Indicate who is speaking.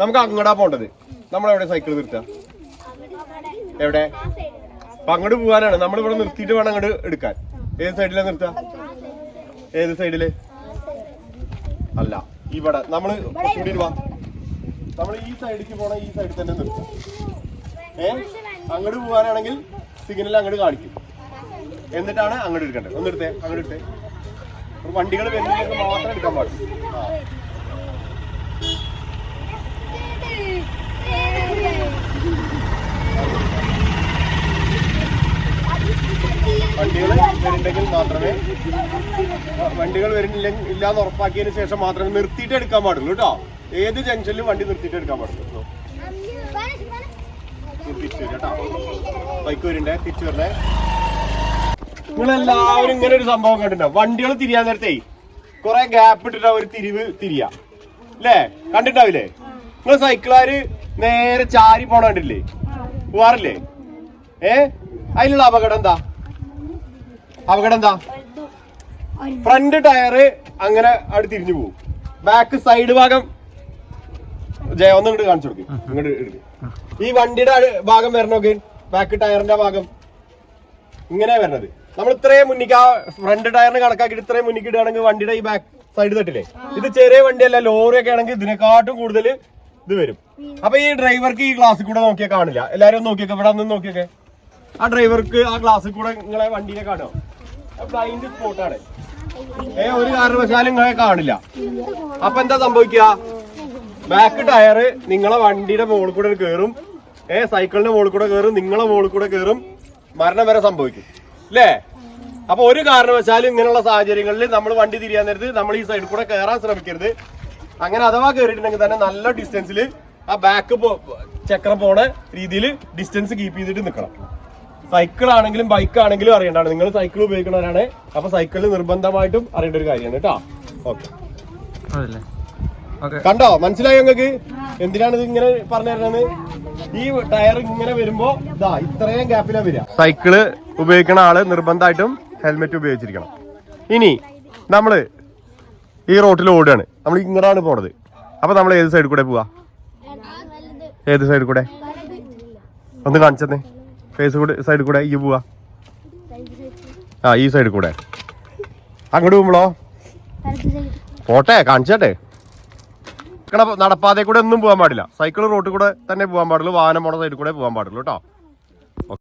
Speaker 1: നമുക്ക് അങ്ങടാ പോണ്ടത്. നമ്മളെവിടെ സൈക്കിൾ നിർത്താം? എവിടെ? അപ്പൊ അങ്ങോട്ട് പോകാനാണ് നമ്മൾ ഇവിടെ നിർത്തിയിട്ട് വേണം അങ്ങോട്ട് എടുക്കാൻ. ഏത് സൈഡിലാണ് നിർത്താ? ഏത് സൈഡിൽ അല്ല ഇവിടെ. നമ്മൾ വാ നമ്മൾ ഈ സൈഡിലേക്ക് പോണ ഈ സൈഡിൽ തന്നെ നിർത്താം. ഏ? അങ്ങോട്ട് പോകാനാണെങ്കിൽ സിഗ്നൽ അങ്ങോട്ട് കാണിക്കും. എന്നിട്ടാണ് അങ്ങോട്ട് എടുക്കേണ്ടത്. ഒന്ന് അങ്ങോട്ട് എടുത്തേ. വണ്ടികൾ വരുന്നില്ലെങ്കിൽ മാത്രം എടുക്കാൻ പാടില്ല. വണ്ടികൾ വരുന്നുണ്ടെങ്കിൽ മാത്രമേ വണ്ടികൾ വരുന്നില്ല ഇല്ലാന്ന് ഉറപ്പാക്കിയതിന് ശേഷം മാത്രമേ നിർത്തിയിട്ട് എടുക്കാൻ പാടുള്ളൂ കേട്ടോ. ഏത് ജംഗ്ഷനിലും വണ്ടി നിർത്തിയിട്ട് എടുക്കാൻ പാടുള്ളൂ. ബൈക്ക് വരുന്നുണ്ടേ തിരിച്ചു വരണേ നിങ്ങളെല്ലാവരും ഇങ്ങനെ ഒരു സംഭവം കണ്ടിട്ടുണ്ടോ? വണ്ടികൾ തിരിയാൻ നേരത്തെ കുറെ ഗ്യാപ്പ് ഇട്ടിട്ട് ഒരു തിരിവ് തിരിയാ. അല്ലേ കണ്ടിട്ടാവില്ലേ നിങ്ങൾ സൈക്കിളാര് നേരെ ചാരി പോണ കണ്ടില്ലേ പോവാറില്ലേ? ഏ? അതിലുള്ള അപകടം എന്താ? അപകടം എന്താ? ഫ്രണ്ട് ടയറ് അങ്ങനെ അവിടെ തിരിഞ്ഞു പോകും ബാക്ക് സൈഡ് ഭാഗം ജയ ഒന്ന് ഇങ്ങോട്ട് കാണിച്ചു കൊടുക്കും. ഇങ്ങോട്ട് എടുക്കും. ഈ വണ്ടിയുടെ ഭാഗം വരണോക്ക് ബാക്ക് ടയറിന്റെ ഭാഗം. ഇങ്ങനെ വരണത്. നമ്മൾ ഇത്രയും മുന്നിക്ക് ആ ഫ്രണ്ട് ടയറിന് കണക്കാക്കിയിട്ട് ഇത്രയും മുന്നിക്ക് ഇടുകയാണെങ്കിൽ വണ്ടിയുടെ ഈ ബാക്ക് സൈഡ് തട്ടില്ലേ? ഇത് ചെറിയ വണ്ടിയല്ല ലോറി ഒക്കെ ആണെങ്കിൽ ഇതിനെക്കാട്ടും കൂടുതൽ ഇത് വരും. അപ്പൊ ഈ ഡ്രൈവർക്ക് ഈ ഗ്ലാസ്സിൽ കൂടെ നോക്കിയാൽ കാണില്ല. എല്ലാരും നോക്കിയൊക്കെ. ഇവിടെ നിന്ന് നോക്കിയൊക്കെ. ആ ഡ്രൈവർക്ക് ആ ഗ്ലാസ്സിൽ കൂടെ നിങ്ങളെ വണ്ടിയിലെ കാണുമോ ബ്ലൈൻഡ് സ്പോട്ടാണ്. ഏ ഒരു കാരണവശാലും നിങ്ങളെ കാണില്ല. അപ്പൊ എന്താ സംഭവിക്കുക ബാക്ക് ടയറ് നിങ്ങളെ വണ്ടിയുടെ മുകളിൽ കൂടെ കയറും ഏ സൈക്കിളിന്റെ മുകളിൽ കൂടെ കയറും നിങ്ങളെ മുകളിൽ കൂടെ കയറും മരണം വരെ സംഭവിക്കും. അല്ലേ അപ്പൊ ഒരു കാരണവശാലും ഇങ്ങനെയുള്ള സാഹചര്യങ്ങളിൽ നമ്മൾ വണ്ടി തിരിയാൻ നേരത്ത് നമ്മൾ ഈ സൈഡിൽ കൂടെ കയറാൻ ശ്രമിക്കരുത്. അങ്ങനെ അഥവാ കയറിയിട്ടുണ്ടെങ്കിൽ തന്നെ നല്ല ഡിസ്റ്റൻസിൽ ആ ബാക്ക് ചക്രം പോണ രീതിയിൽ ഡിസ്റ്റൻസ് കീപ്പ് ചെയ്തിട്ട് നിൽക്കണം സൈക്കിൾ ആണെങ്കിലും ബൈക്ക് ആണെങ്കിലും അറിയണ്ടാണ് നിങ്ങൾ സൈക്കിൾ ഉപയോഗിക്കുന്നവരാണ്. അപ്പൊ സൈക്കിളിൽ നിർബന്ധമായിട്ടും അറിയേണ്ട ഒരു കാര്യമാണ് കേട്ടോ. ഓക്കെ.
Speaker 2: അതല്ലേ? ഓക്കെ.
Speaker 1: കണ്ടോ? മനസ്സിലായോ നിങ്ങൾക്ക്? എന്തിനാണ് ഇത് ഇങ്ങനെ പറഞ്ഞു തരുന്നത്? ഈ ടയർ ഇങ്ങനെ വരുമ്പോ ഇതാ ഇത്രയും ഗ്യാപ്പിലാ വരിക. സൈക്കിൾ ഉപയോഗിക്കുന്ന ആൾ നിർബന്ധമായിട്ടും ഹെൽമെറ്റ് ഉപയോഗിച്ചിരിക്കണം. ഇനി നമ്മൾ ഈ റോട്ടിൽ ഓടുകയാണ്. നമ്മൾ ഇങ്ങോട്ടാണ് പോണത്. അപ്പൊ നമ്മൾ ഏത് സൈഡിൽ കൂടെ പോവാ? ഏത് സൈഡിൽ കൂടെ? ഒന്ന് കാണിച്ചെന്നേ. ഫേസ് കൂടെ സൈഡിൽ കൂടെ ഈ പോവാ. ആ ഈ സൈഡിൽ കൂടെ. അങ്ങോട്ട് പോകുമ്പോളോ? പോട്ടെ കാണിച്ചേട്ടെ. നടപ്പാതെ കൂടെ ഒന്നും പോകാൻ പാടില്ല. സൈക്കിൾ റോട്ടിൽ കൂടെ തന്നെ പോകാൻ പാടുള്ളൂ. വാഹനം പോണ സൈഡിൽ കൂടെ പോകാൻ പാടുള്ളൂ കേട്ടോ.